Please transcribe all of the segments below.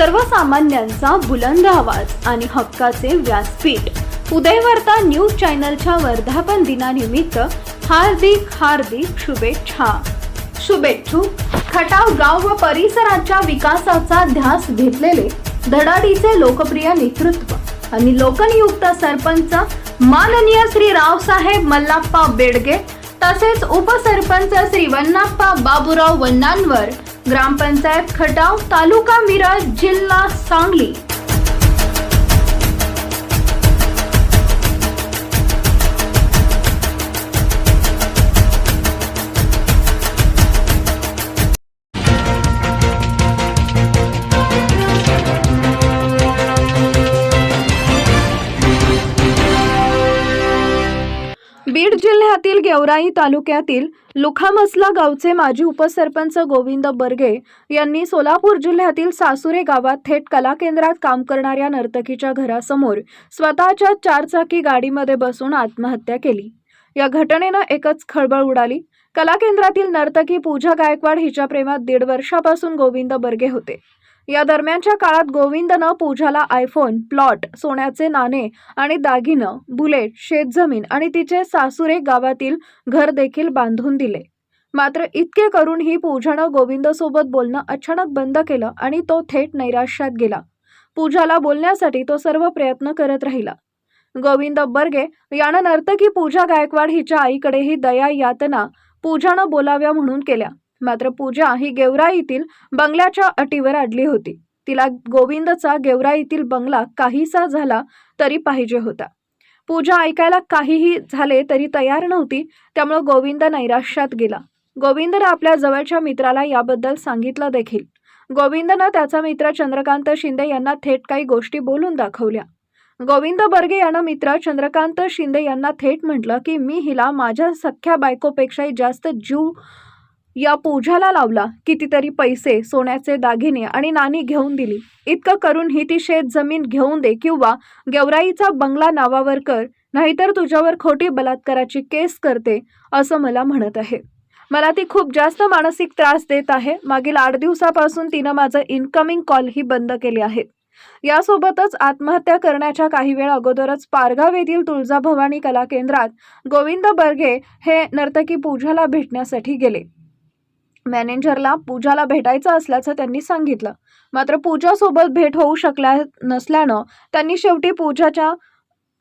सर्वसामान्यांचा बुलंद आवाज आणि हक्काचे व्यासपीठ. उदयवार्ता न्यूज चॅनलच्या वर्धापन दिनानिमित्त हार्दिक हार्दिक शुभेच्छा. शुभेच्छू. खटाव गाव व परिसराच्या विकासाचा ध्यास घेतलेले धडाडीचे लोकप्रिय नेतृत्व आणि लोकनियुक्त सरपंच माननीय श्री रावसाहेब मल्लाप्पा बेडगे तसेच उपसरपंच श्री वन्नाप्पा बाबूराव वन्नांवर ग्रामपंचायत खटाव तालुका मिरज जिल्हा सांगली. जिल्ह्यातील गेवराई तालुक्यातील लुखामसला गावचे माजी उपसरपंच गोविंद बर्गे यांनी सोलापूर जिल्ह्यातील सासुरे गावात थेट कला केंद्रात काम करणाऱ्या नर्तकीच्या घरासमोर स्वतःच्या चारचाकी गाडीमध्ये बसून आत्महत्या केली. या घटनेनं एकच खळबळ उडाली. कला केंद्रातील नर्तकी पूजा गायकवाड हिच्या प्रेमात दीड वर्षापासून गोविंद बर्गे होते. या दरम्यानच्या काळात गोविंदनं पूजाला आयफोन प्लॉट सोन्याचे नाणे आणि दागिनं बुलेट शेतजमीन आणि तिचे सासुरे गावातील घर देखील बांधून दिले. मात्र इतके करूनही पूजानं गोविंदसोबत बोलणं अचानक बंद केलं आणि तो थेट नैराश्यात गेला. पूजाला बोलण्यासाठी तो सर्व प्रयत्न करत राहिला. गोविंद बर्गे यानं नर्तकी पूजा गायकवाड हिच्या आईकडेही दया यातना पूजानं बोलाव्या म्हणून केल्या. मात्र पूजा ही गेवराईतील बंगल्याच्या अटीवर अडली होती. तिला गोविंदचा गेवराईतील बंगला काहीसा झाला तरी पाहिजे होता. पूजा ऐकायला काहीही झाले तरी तयार नव्हती त्यामुळे गोविंद नैराश्यात गेला. गोविंदनं आपल्या जवळच्या मित्राला याबद्दल सांगितलं देखील. गोविंदनं त्याचा मित्र चंद्रकांत शिंदे यांना थेट काही गोष्टी बोलून दाखवल्या. गोविंद बर्गे यानं मित्र चंद्रकांत शिंदे यांना थेट म्हटलं की मी हिला माझ्या सख्या बायकोपेक्षाही जास्त जीव या पूजाला लावला. कितीतरी पैसे सोन्याचे दागिने आणि नाणी घेऊन दिली. इतकं करून ही ती शेत जमीन घेऊन दे किंवा गेवराईचा बंगला नावावर कर नाहीतर तुझ्यावर खोटी बलात्काराची केस करते असं मला म्हणत आहे. मला ती खूप जास्त मानसिक त्रास देत आहे. मागील आठ दिवसापासून तिनं माझं इन्कमिंग कॉलही बंद केले आहेत यासोबतच आत्महत्या करण्याच्या काही वेळ अगोदरच पारगाव येथील तुळजाभवानी कला केंद्रात गोविंद बर्गे हे नर्तकी पूजाला भेटण्यासाठी गेले. मॅनेजरला पूजाला भेटायचं असल्याचं त्यांनी सांगितलं. मात्र पूजासोबत भेट होऊ शकल्या नसल्यानं त्यांनी शेवटी पूजाच्या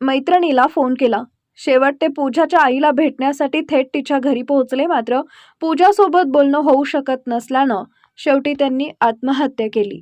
मैत्रिणीला फोन केला. शेवट ते पूजाच्या आईला भेटण्यासाठी थेट तिच्या घरी पोहोचले. मात्र पूजासोबत बोलणं होऊ शकत नसल्यानं शेवटी त्यांनी आत्महत्या केली.